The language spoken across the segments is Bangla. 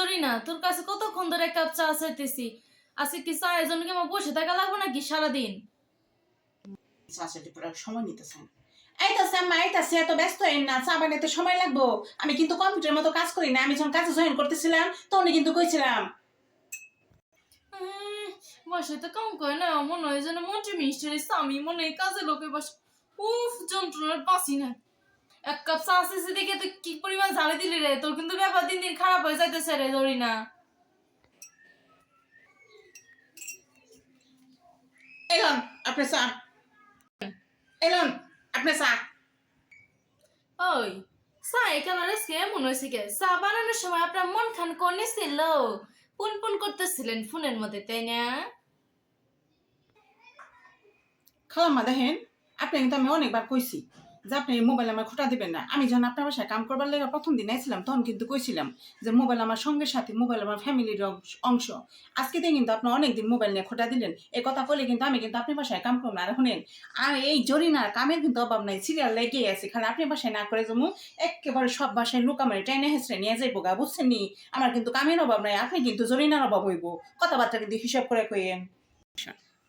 জরি না। তোর কাছে কতক্ষণ ধরে কাপ চা চাইতেছি? আজকে কি চা এর জন্য কি আমার বসে থাকা লাগবে নাকি সারাদিন? শাশুড়ি পুরো সময় নিতেছেন এই তো স্যাম্মা এই তো এত ব্যস্ত হইন না চা বানাইতে সময় লাগবো। আমি কিন্তু কম্পিউটারের মতো কাজ করি না। আমি যখন কাজে জয়েন করতেছিলাম তখন কিন্তু কইছিলাম। বাসায় তো কাম করে না মনে হয় যেন মন্ত্রী মিনিস্টারের স্বামী। মনে কাজে লোকে বসে উফ যন্ত্রণার পাসি না। এক কাপ চা আসতেছে দেখে তুই কি পরিমাণ দিলি রে? তোর কিন্তু ব্যাপার দিন দিন খারাপ হয়ে যাইতেছে রে জরি না এলন আপনি চা। এলন আপনি চা। ওই চা আজকে এমন হয়েছে কে? চা বানানোর সময় আপনার মন খান কনে ছিল পুন পুন করতেছিলেন ফোনের মধ্যে তাই না? খালাম্মা দেখেন আপনি কিন্তু আমি অনেকবার কইছি। যে আপনি এই মোবাইল আমার খোটা দিবেন না। আমি যখন আপনার বাসায় কাম করবার লেগে প্রথম দিন আইছিলাম, তখন কিন্তু কইছিলাম যে মোবাইল আমার সঙ্গে সাথে মোবাইল আমার ফ্যামিলির অংশ আজকে দিয়ে কিন্তু আপনি অনেকদিন মোবাইল নিয়ে খোটা দিলেন। এই কথা বলে কিন্তু আমি কিন্তু আপনার বাসায় কাম করব না। আর শুনেন, আর এই জরিনার কামের কিন্তু অভাব নাই সিরিয়াল লেগেই আছে। খালি আপনি বাসায় না করে জমু, একেবারে সব বাসায় লোক আমার ট্রেনে হেসড়ে নিয়ে যাইবো গা, বুঝছেন নি? আমার কিন্তু কামের অভাব নাই, আপনি কিন্তু জরিনার অভাব হইব। কথাবার্তা কিন্তু হিসাব করে কইয়েন।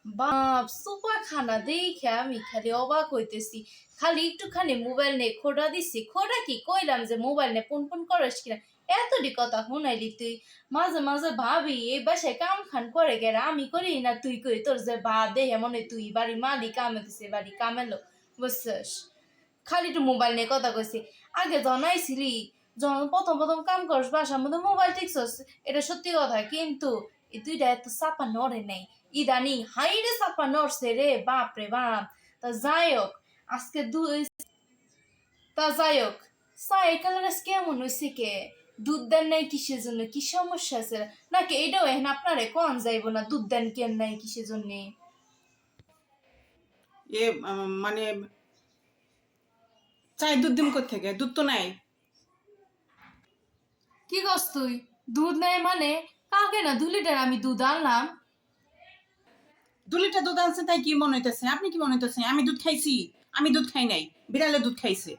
বাপ সুপার খানা দেখে আমি খালি অবাক হইতেছি। খালি একটুখানি মোবাইল নে খোটা দিছি। খোটা কি? কইলাম যে মোবাইল নে পুন পুন করস কিনা? এতটি কথা শুনাইলি তুই। মাঝে মাঝে ভাবি এই বাসায় কাম খান করে গেলে আমি করি না তুই করি? তোর যে বা দেহে মনে তুই বাড়ি মালিক কামে দিছে বাড়ি কামেলো বুঝছিস? খালি একটু মোবাইল নিয়ে কথা কইছি। আগে জানাইছিলি যখন প্রথম প্রথম কাম করস, বাসার মধ্যে মোবাইল টিকছস এটা সত্যি কথা। কিন্তু এই দুইটা এত চাপা নড়ে নাই ইদানি হাইরে চাপা নড়ছে রে বাপ রে বাপ তা যাই হোক আজকে দুই তা যাই হোক চায়ের কালার আজকে কেমন হয়েছে কে দুধ দেন নাই কিসের জন্য কি সমস্যা আছে নাকি এটাও এখন আপনারে কন যাইব না দুধ দেন কেন নাই কিসের জন্যে এ মানে চাই দুধ দিম থেকে দুধ তো নাই কি করছ তুই দুধ নাই মানে কালকে না দু লিটার আমি দুধ আনলাম। দু লিটার দুধ আনছে তাই কি মনে হইতেছে? আপনি কি মনে হইতেছে আমি দুধ খাইছি আমি দুধ খাই নাই বিড়ালে দুধ খাইছে।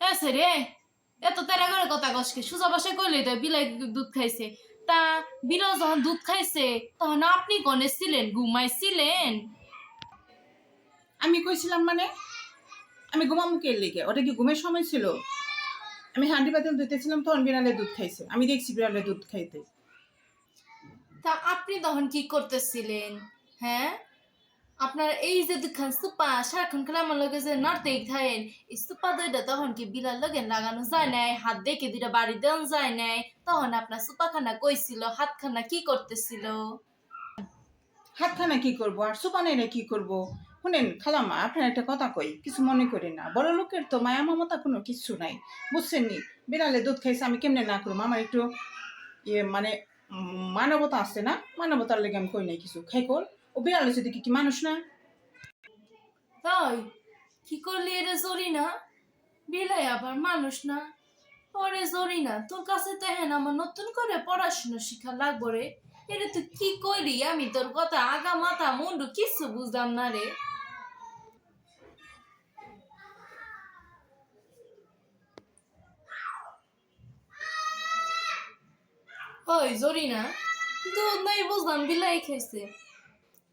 এসে রে এত তেরা করে কথা কষকে সুজা বাসায় তো বিলাই দুধ খাইছে। তা বিড়াল যখন দুধ খাইছে তখন আপনি কনে ছিলেন ঘুমাইছিলেন? আমি কইছিলাম মানে আমি ঘুমামু কে লেগে? ওটা কি ঘুমের সময় ছিল? আমি হান্ডি পাতিল ধুতেছিলাম তখন বিড়ালে দুধ খাইছে। আমি দেখছি বিড়ালে দুধ খাইতে। তা আপনি তখন কি করতেছিলেন? হ্যাঁ? আপনার এই যে দুখান সুপা সারাক্ষণ খেলে আমার লগে যে নাড়তেই থাকেন এই সুপা দুইটা তখন কি বিলার লগে লাগানো যায় নাই? হাত দেখে দুইটা বাড়ি দেওয়া যায় নাই? তখন আপনার সুপাখানা কইছিল হাতখানা কি করতেছিল? হাতখানা কি করব? আর সুপানাইরা কি করব? শুনেন, খালাম্মা, আপনার একটা কথা কই, কিছু মনে করি না। বড় লোকের তো মায়া মমতা কোনো কিছু নাই। বুঝছেন নি বিড়ালে দুধ খাইছে, আমি কেমনে না করব আমার একটু ইয়ে মানে মানবতা আছে না? মানবতার লেগে আমি কই নাই কিছু। খাই কর। ও বিড়ালে যদি কি মানুষ না? তাই? কি করলি এটা জরি না বিলাই আবার মানুষ না? পরে জরি না তোর কাছে তো হ্যাঁ আমার নতুন করে পড়াশোনা শিখা লাগবো রে। এটা তুই কি কইলি? আমি তোর কথা আগা, মাথা, মুন্ডু কিছু বুঝলাম না রে। ওই জরি না দুধ নাই বুঝলাম বিলাই খাইছে।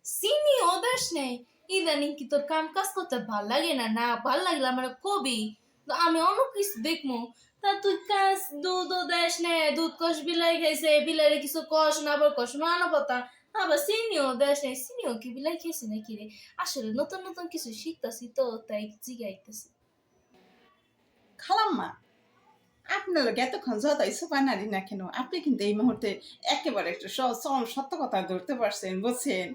চিনি ওদেশ নেই। ইদানিং কি তোর কাম কাজ করতে ভালো লাগে না? না, ভালো লাগলে আমার কবি। আমি অন্য কিছু দেখব তা তুই কাজ দুধ দেশ নে, দুধ কষ বিলাই খাইছে, বিলাইরে কিছু কষ না আবার কষ মানবতা আবার চিনিও দেশ নেই চিনিও কি বিলাই খাইছে নাকি রে? আসলে নতুন নতুন কিছু শিখতাছি তো, তাই জিগাইতেছি। খালাম্মা আপনার লোক এতক্ষণ যতই সুপানারি না কেন, আপনি কিন্তু এই মুহূর্তে একেবারে একটু স- স- সত্য কথা ধরতে পারছেন, বুঝছেন?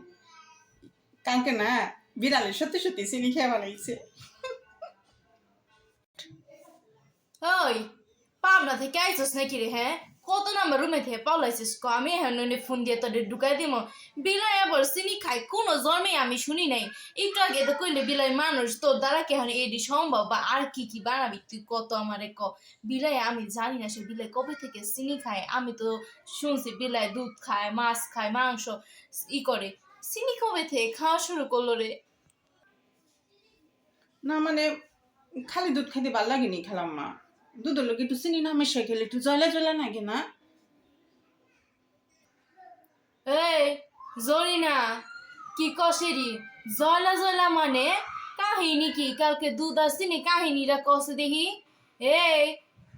কালকে না বিড়ালে সত্যি সত্যি চিনি খেয়ে বানাইছে। ওই, পাবনা থেকে আইসোস নাকি রে হ্যাঁ? কত নাম্বার রুমে থেকে পালাইছিস? ক, আমি এখন ফোন দিয়ে তোদের ঢুকাই দিব বিলাই আবার চিনি খাই কোনো জন্মে আমি শুনি নাই। একটু আগে তো কইলে বিলাই মানুষ তোর দ্বারা কি এখন এডি সম্ভব? বা আর কি কি বানাবি? তুই কত আমারে ক? বিলাই আমি জানি না, সে বিলাই কবে থেকে চিনি খায়? আমি তো শুনছি বিলাই দুধ খায়, মাছ খায়, মাংস ই করে। চিনি কবে থেকে খাওয়া শুরু করল রে? না মানে খালি দুধ খাইতে ভালো লাগেনি খালাম্মা দুধের লোক একটু চিনি না, মেশে খেলে একটু জলে জলে নাকি না? এই কি কষেরি জলা জলা মানে কাহিনী কি? কালকে দুধ আসছিনি কাহিনীটা কষে দেখি। এই,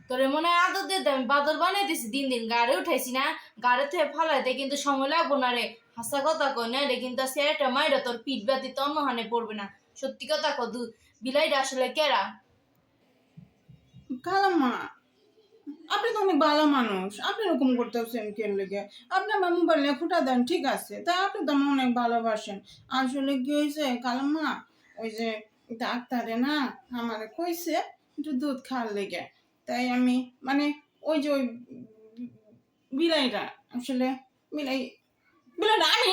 তোরে মনে হয় আদর দিয়ে আমি বাদর বানাই দিছি, দিন দিন গাড়ি উঠাইছি না। গাড়ি থেকে ফালাইতে কিন্তু সময় লাগবো না রে। হাসা কথা কই না রে, কিন্তু সেটা মাইরা তোর পিঠ ব্যথি তো অন্য হানে পড়বে না। সত্যি কথা কো দু বিলাইটা আসলে কেরা? কালাম্মা। আপনি তো অনেক ভালো মানুষ। আপনি এরকম করতে হচ্ছেন কে লেগে? আপনি আমার মোবাইল খুঁটা দেন, ঠিক আছে? তাই আপনি তো আমার অনেক ভালোবাসেন। আসলে কি হয়েছে, কালাম্মা? ওই যে ডাক্তারে না, আমার কইছে একটু দুধ খাওয়ার লেগে। তাই আমি মানে ওই যে ওই বিলাইটা, আসলে বিলাই, বিলাইটা আমি